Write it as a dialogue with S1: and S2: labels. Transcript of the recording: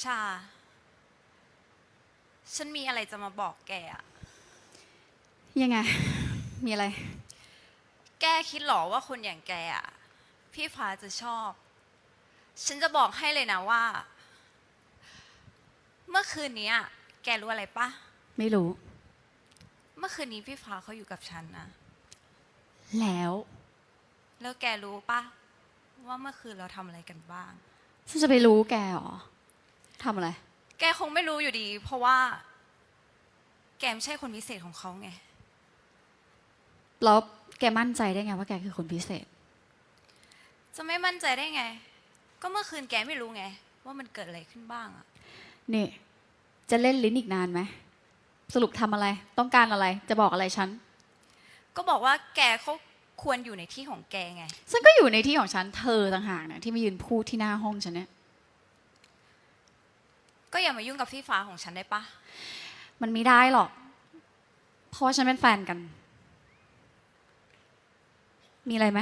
S1: ชา ฉันมีอะไรจะมาบอกแกอะ
S2: ยังไง มีอะไร
S1: แกคิดหรอว่าคนอย่างแกอะพี่ฟ้าจะชอบ ฉันจะบอกให้เลยนะว่า เมื่อคืนนี้อะแกรู้อะไรปะ
S2: ไม่รู้
S1: เมื่อคืนนี้พี่ฟ้าเขาอยู่กับฉันนะ
S2: แล้ว
S1: แล้วแกรู้ปะว่าเมื่อคืนเราทำอะไรกันบ้าง
S2: ฉันจะไปรู้แกเหรอ ทำอะไร
S1: แกคงไม่รู้อยู่ดี เพราะว่า แกไม่ใช่คนพิเศษของเขาไง
S2: แล้วแกมั่นใจได้ไงว่าแกคือคนพิเศษ
S1: จะไม่มั่นใจได้ไง ก็เมื่อคืนแกไม่รู้ไง ว่ามันเกิดอะไรขึ้นบ้างอะ
S2: นี่ จะเล่นลิ้นอีกนานไหม สรุปทำอะไร ต้องการอะไร จะบอกอะไรฉัน
S1: ก็บอกว่าแกเขาควรอยู่ในที่ของแกไง
S2: ฉันก็อยู่ในที่ของฉัน เธอต่างหากนะที่มายืนพูดที่หน้าห้องฉันเนี่ย
S1: ก็อย่ามายุ่งกับพี่ฟ้าของฉันได้ปะ
S2: มันไม่ได้หรอก เพราะว่าฉันเป็นแฟนกัน มีอะไรไหม